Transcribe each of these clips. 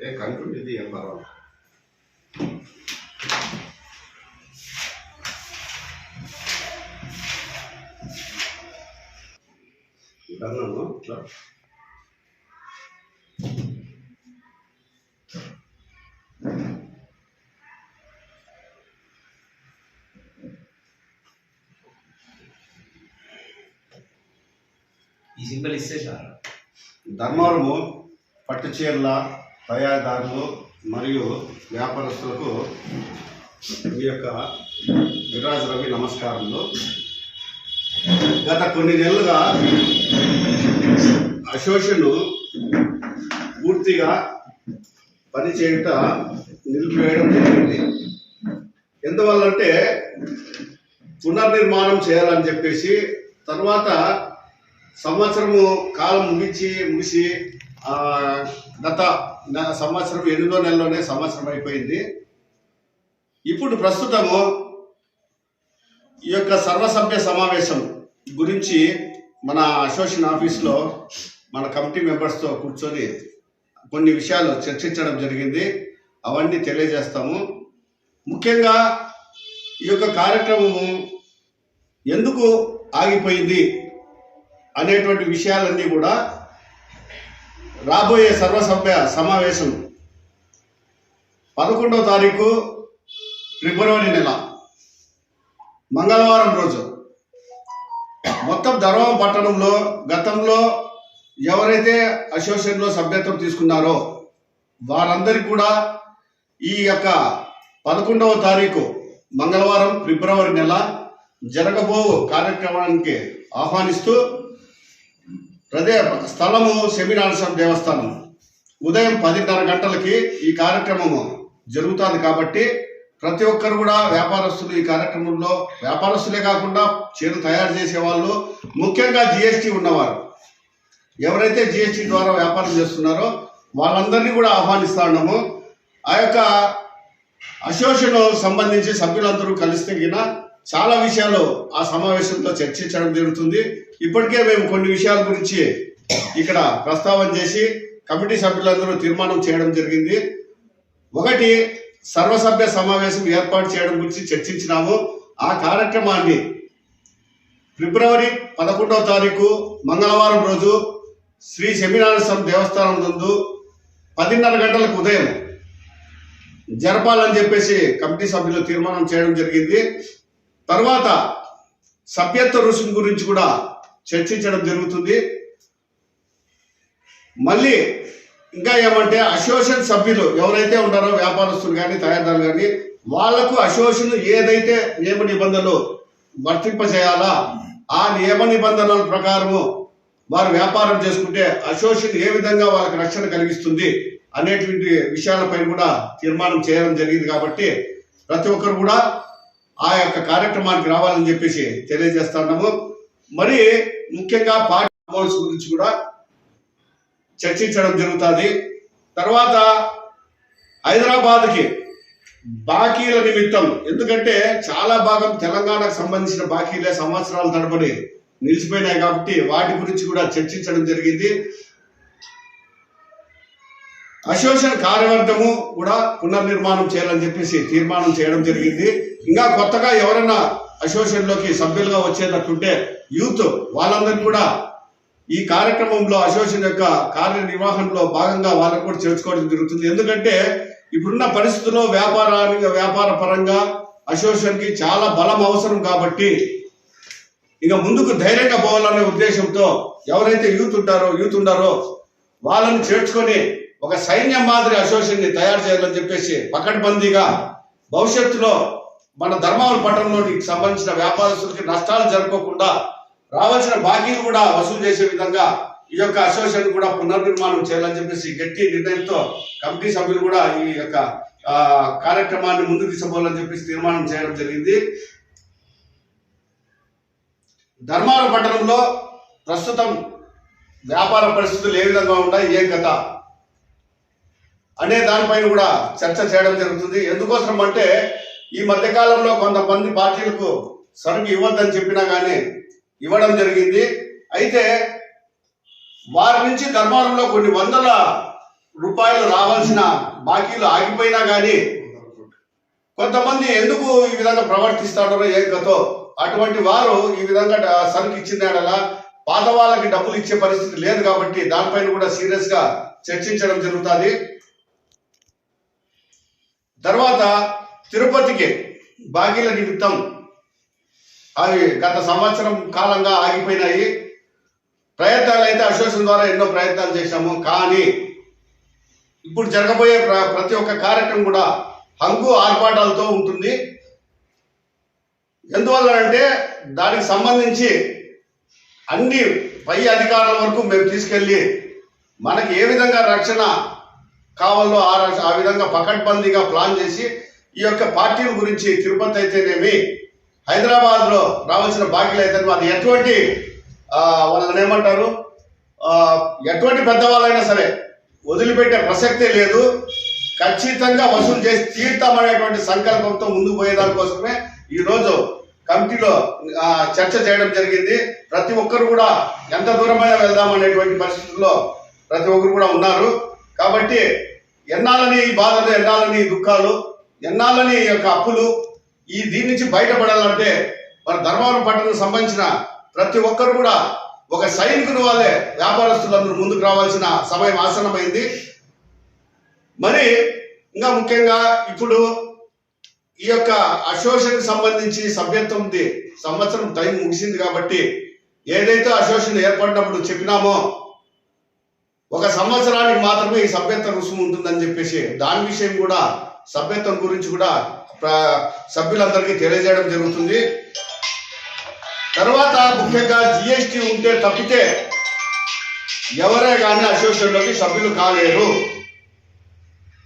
ఏ control ఇది ఏం పర్వాలేదు ఇదన్నాను ఇట్లా ఈ సింబల్ ఇస్తే చాలు ధర్మవరము పట్టు చీరల తయారీదారులు మరియు వ్యాపారస్తులకు మీ యొక్క విరాజ్ రవి నమస్కారములు. గత కొన్ని నెలలుగా అసోసియేషన్ పూర్తిగా పనిచేయుట నిలిపివేయడం జరిగింది. ఎందువల్లంటే పునర్నిర్మాణం చేయాలని చెప్పేసి తర్వాత సంవత్సరము కాలం ముగించి ముగిసి గత నె- సంవత్సరం ఎనిమిదో నెలలోనే సంవత్సరం అయిపోయింది. ఇప్పుడు ప్రస్తుతము ఈ యొక్క సర్వసభ్య సమావేశం గురించి మన అసోసియేషన్ ఆఫీస్లో మన కమిటీ మెంబర్స్తో కూర్చొని కొన్ని విషయాలు చర్చించడం జరిగింది. అవన్నీ తెలియజేస్తాము. ముఖ్యంగా ఈ యొక్క కార్యక్రమము ఎందుకు ఆగిపోయింది అనేటువంటి విషయాలన్నీ కూడా రాబోయే సర్వసభ్య సమావేశం పదకొండవ తారీఖు ఫిబ్రవరి నెల మంగళవారం రోజు. మొత్తం ధర్మం పట్టణంలో గతంలో ఎవరైతే అసోసియేషన్లో సభ్యత్వం తీసుకున్నారో వారందరికీ కూడా ఈ యొక్క పదకొండవ తారీఖు మంగళవారం ఫిబ్రవరి నెల జరగబో కార్యక్రమానికి ఆహ్వానిస్తూ ప్రదే స్థలము సెమినార్సం దేవస్థానం. ఉదయం పదిన్నర గంటలకి ఈ కార్యక్రమము జరుగుతుంది కాబట్టి ప్రతి ఒక్కరు కూడా వ్యాపారస్తులు ఈ కార్యక్రమంలో వ్యాపారస్తులే కాకుండా చీర తయారు చేసే వాళ్ళు ముఖ్యంగా జిఎస్టీ ఉన్నవారు. ఎవరైతే జిఎస్టీ ద్వారా వ్యాపారం చేస్తున్నారో వాళ్ళందరినీ కూడా ఆహ్వానిస్తా ఉన్నాము. ఆ యొక్క అసోసియేషన్ సంబంధించి సభ్యులందరూ కలిస్తే గిన చాలా విషయాలు ఆ సమావేశంలో చర్చించడం జరుగుతుంది. ఇప్పటికే మేము కొన్ని విషయాల గురించి ఇక్కడ ప్రస్తావన చేసి కమిటీ సభ్యులందరూ తీర్మానం చేయడం జరిగింది. ఒకటి సర్వసభ్య సమావేశం ఏర్పాటు చేయడం గురించి చర్చించినాము. ఆ కార్యక్రమాన్ని ఫిబ్రవరి పదకొండవ తారీఖు మంగళవారం రోజు శ్రీ స్వామి దేవస్థానం నందు పదిన్నర గంటలకు ఉదయం జరపాలని చెప్పేసి కమిటీ సభ్యులు తీర్మానం చేయడం జరిగింది. తర్వాత సభ్యత్వ రుసుము గురించి కూడా చర్చించడం జరుగుతుంది. మళ్ళీ ఇంకా ఏమంటే అసోసియేషన్ సభ్యులు ఎవరైతే ఉన్నారో వ్యాపారస్తులు కానీ తయారీదారులు కానీ వాళ్ళకు అసోసియేషన్ ఏదైతే నియమ నిబంధనలు వర్తింపజేయాలా ఆ నియమ నిబంధనల ప్రకారము వారు వ్యాపారం చేసుకుంటే అసోసియేషన్ ఏ విధంగా వాళ్ళకి రక్షణ కలిగిస్తుంది అనేటువంటి విషయాలపై కూడా తీర్మానం చేయడం జరిగింది కాబట్టి ప్రతి ఒక్కరు కూడా ఆ యొక్క కార్యక్రమానికి రావాలని చెప్పేసి తెలియజేస్తున్నాము. మరి ముఖ్యంగా పార్టీ బోర్డ్స్ గురించి కూడా చర్చించడం జరుగుతుంది. తర్వాత హైదరాబాద్కి బాకీల నిమిత్తం ఎందుకంటే చాలా భాగం తెలంగాణకు సంబంధించిన బాకీలే సంవత్సరాల తరబడి నిలిచిపోయినాయి కాబట్టి వాటి గురించి కూడా చర్చించడం జరిగింది. అసోసియేషన్ కార్యవర్గము కూడా పునర్నిర్మాణం చేయాలని చెప్పేసి తీర్మానం చేయడం జరిగింది. ఇంకా కొత్తగా ఎవరైనా అసోసియేషన్లోకి సభ్యులుగా వచ్చేటట్టుంటే యూత్ వాళ్ళందరినీ కూడా ఈ కార్యక్రమంలో అసోసియేషన్ యొక్క కార్యనిర్వహణలో భాగంగా వాళ్ళకు కూడా చేర్చుకోవడం జరుగుతుంది. ఎందుకంటే ఇప్పుడున్న పరిస్థితుల్లో వ్యాపారానికి వ్యాపార పరంగా అసోసియేషన్కి చాలా బలం అవసరం కాబట్టి ఇక ముందుకు ధైర్యంగా పోవాలనే ఉద్దేశంతో ఎవరైతే యూత్ ఉంటారో యూత్ ఉండారో వాళ్ళని చేర్చుకొని ఒక సైన్యం మాదిరి అసోసియేషన్ని తయారు చేయాలని చెప్పేసి పకడ్బందీగా భవిష్యత్తులో మన ధర్మవరం పట్టణంలోకి సంబంధించిన వ్యాపారస్తులకి నష్టాలు జరగకుండా రావాల్సిన బాకీలు కూడా వసూలు చేసే విధంగా ఈ యొక్క అసోసియేషన్ కూడా పునర్నిర్మాణం చేయాలని చెప్పేసి గట్టి నిర్ణయంతో కమిటీ సభ్యులు కూడా ఈ యొక్క కార్యక్రమాన్ని ముందుకు తీసుకోవాలని చెప్పేసి తీర్మానం చేయడం జరిగింది. ధర్మవరం పట్టణంలో ప్రస్తుతం వ్యాపార పరిస్థితులు ఏ విధంగా ఉన్నాయి? ఏం కథ? అనే దానిపైన కూడా చర్చ చేయడం జరుగుతుంది. ఎందుకోసం అంటే ఈ మధ్యకాలంలో కొంతమంది పార్టీలకు సరుకు ఇవ్వద్దని చెప్పినా కానీ ఇవ్వడం జరిగింది. అయితే వారి నుంచి ధర్మవరంలో కొన్ని వందల రూపాయలు రావాల్సిన బాకీలు ఆగిపోయినా కానీ కొంతమంది ఎందుకు ఈ విధంగా ప్రవర్తిస్తాడో ఏం కథో అటువంటి వారు ఈ విధంగా సరుకు ఇచ్చిందేడలా పాత వాళ్ళకి డబ్బులు ఇచ్చే పరిస్థితి లేదు కాబట్టి దానిపైన కూడా సీరియస్గా చర్చించడం జరుగుతుంది. తర్వాత తిరుపతికి బాగీల నిమిత్తం అవి గత సంవత్సరం కాలంగా ఆగిపోయినాయి. ప్రయత్నాలు అయితే అసోసియేషన్ ద్వారా ఎన్నో ప్రయత్నాలు చేశాము. కానీ ఇప్పుడు జరగబోయే ప్ర- ప్రతి ఒక్క కార్యక్రమం కూడా హంగు ఆర్పాటాలతో ఉంటుంది. ఎందువల్ల అంటే దానికి సంబంధించి అన్ని పై అధికారుల వరకు మేము తీసుకెళ్ళి మనకి ఏ విధంగా రక్షణ కావాలో ఆ ఆ విధంగా పకడ్బందీగా ప్లాన్ చేసి ఈ యొక్క పార్టీల గురించి తిరుపతి అయితేనేమి హైదరాబాద్లో రావాల్సిన బాకీలు అయితే అది ఎటువంటి వాళ్ళని ఏమంటారు? ఎటువంటి పెద్దవాళ్ళైనా సరే వదిలిపెట్టే ప్రసక్తే లేదు. ఖచ్చితంగా వసూలు చేసి తీర్థమనేటువంటి సంకల్పంతో ముందుకు పోయేదాని కోసమే ఈ రోజు కమిటీలో చర్చ చేయడం జరిగింది. ప్రతి ఒక్కరు కూడా ఎంత దూరమైనా వెళ్దాం అనేటువంటి పరిస్థితుల్లో ప్రతి ఒక్కరు కూడా ఉన్నారు. కాబట్టి ఎన్నాళ్ళని ఈ బాధలు ఎన్నాళ్ళని ఈ దుఃఖాలు ఎన్నాళ్ళని ఈ యొక్క అప్పులు ఈ దీని నుంచి బయటపడాలంటే మన ధర్మవరం పట్టణం సంబంధించిన ప్రతి ఒక్కరు కూడా ఒక సైనికుని వాళ్ళే వ్యాపారస్తులందరూ ముందుకు రావాల్సిన సమయం ఆసనమైంది మరి ఇంకా ముఖ్యంగా ఇప్పుడు ఈ యొక్క అశోషణకు సంబంధించి సభ్యత్వంది సంవత్సరం టైం ముగిసింది కాబట్టి ఏదైతే అశోషణ ఏర్పడినప్పుడు చెప్పినామో ఒక సంవత్సరానికి మాత్రమే ఈ సభ్యత్వ రుసుము ఉంటుందని చెప్పేసి దాని విషయం కూడా సభ్యత్వం గురించి కూడా సభ్యులందరికీ తెలియజేయడం జరుగుతుంది. తర్వాత ముఖ్యంగా జిఎస్టి ఉంటే తప్పితే ఎవరే కానీ అసోసియేషన్లోకి సభ్యులు కాలేరు.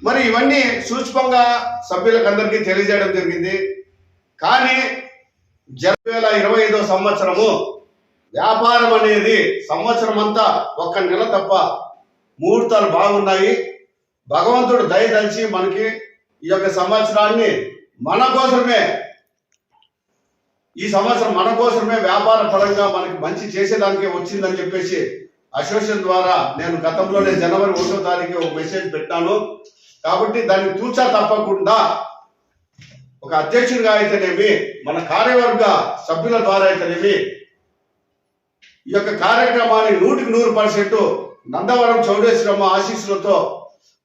మరి ఇవన్నీ సూక్ష్మంగా సభ్యులకు అందరికీ తెలియజేయడం జరిగింది. కానీ రెండు వేల ఇరవై ఐదో సంవత్సరము వ్యాపారం అనేది సంవత్సరం అంతా ఒక్క నెల తప్ప ముహూర్తాలు బాగున్నాయి. భగవంతుడు దయదలిచి మనకి ఈ యొక్క సంవత్సరాన్ని మన కోసమే ఈ సంవత్సరం మన కోసమే వ్యాపార పరంగా మనకి మంచి చేసేదానికే వచ్చిందని చెప్పేసి అసోసియేషన్ ద్వారా నేను గతంలోనే జనవరి ఒకటో తారీఖు ఒక మెసేజ్ పెట్టాను. కాబట్టి దాన్ని తూచా తప్పకుండా ఒక అధ్యక్షుడిగా అయితేనేమి మన కార్యవర్గ సభ్యుల ద్వారా అయితేనేమి ఈ యొక్క కార్యక్రమాన్ని నూటికి నూరు పర్సెంట్ నందవరం చౌడేశ్వరమ్మ ఆశీస్సులతో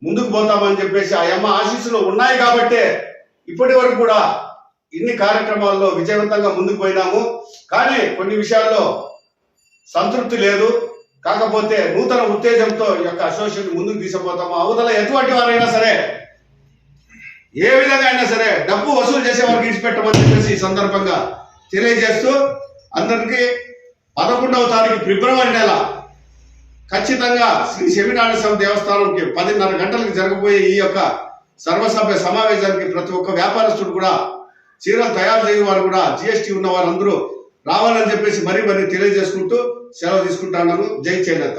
ముందుకు పోతామని చెప్పేసి ఆ అమ్మ ఆశీస్సులు ఉన్నాయి కాబట్టే ఇప్పటి వరకు కూడా ఇన్ని కార్యక్రమాల్లో విజయవంతంగా ముందుకు పోయినాము. కానీ కొన్ని విషయాల్లో సంతృప్తి లేదు. కాకపోతే నూతన ఉత్తేజంతో ఈ యొక్క అసోసియేషన్ ముందుకు తీసుకుపోతాము. అవతల ఎటువంటి వారైనా సరే ఏ విధంగా అయినా సరే డబ్బు వసూలు చేసే వారికి ఇడిచిపెట్టమని చెప్పేసి ఈ సందర్భంగా తెలియజేస్తూ అందరికీ పదకొండవ తారీఖు ఫిబ్రవరి నెల ఖచ్చితంగా శ్రీ సెమినారాయణ స్వామి దేవస్థానంకి పదిన్నర గంటలకు జరగబోయే ఈ యొక్క సర్వసభ్య సమావేశానికి ప్రతి ఒక్క వ్యాపారస్తుడు కూడా చీరలు తయారు చేయని వారు కూడా జిఎస్టీ ఉన్న వారందరూ రావాలని చెప్పేసి మరీ మరీ తెలియజేసుకుంటూ సెలవు తీసుకుంటున్నాను జై చేనేత.